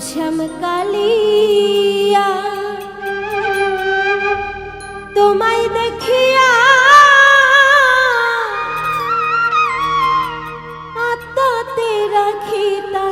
শ্যাম কালিয়া তোমায় দেখিয়া আত্মাতে রাখিতা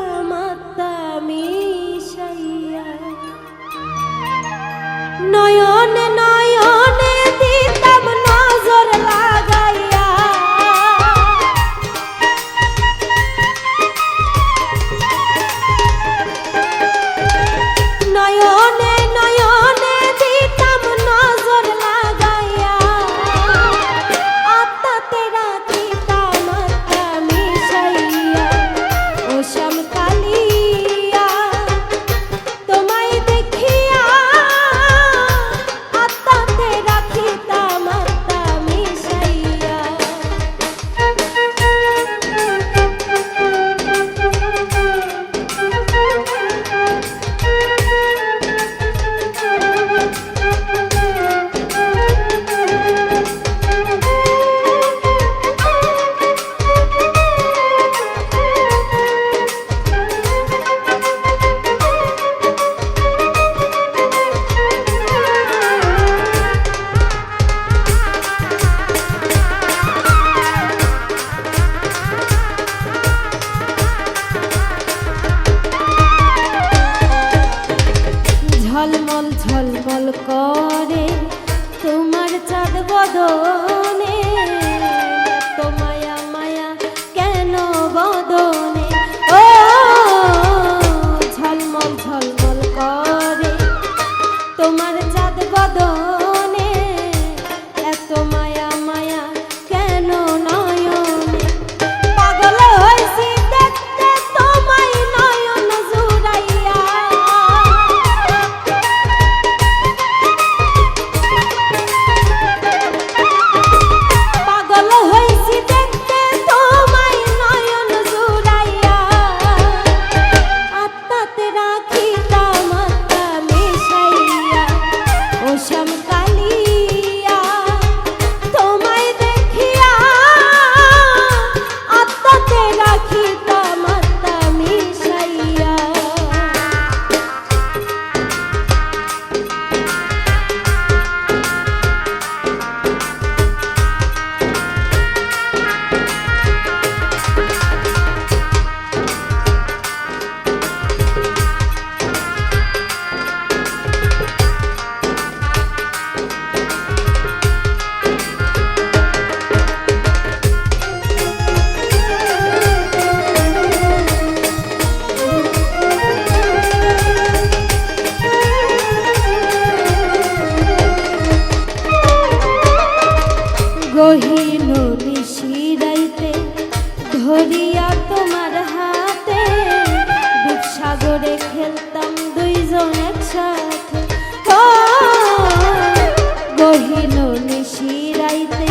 দুইজন একসাথে গহিল নিশিরাইতে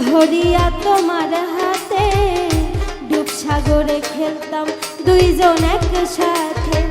ধরিয়া তোমার হাতে ডুবসাগরে খেলতাম দুইজন একসাথে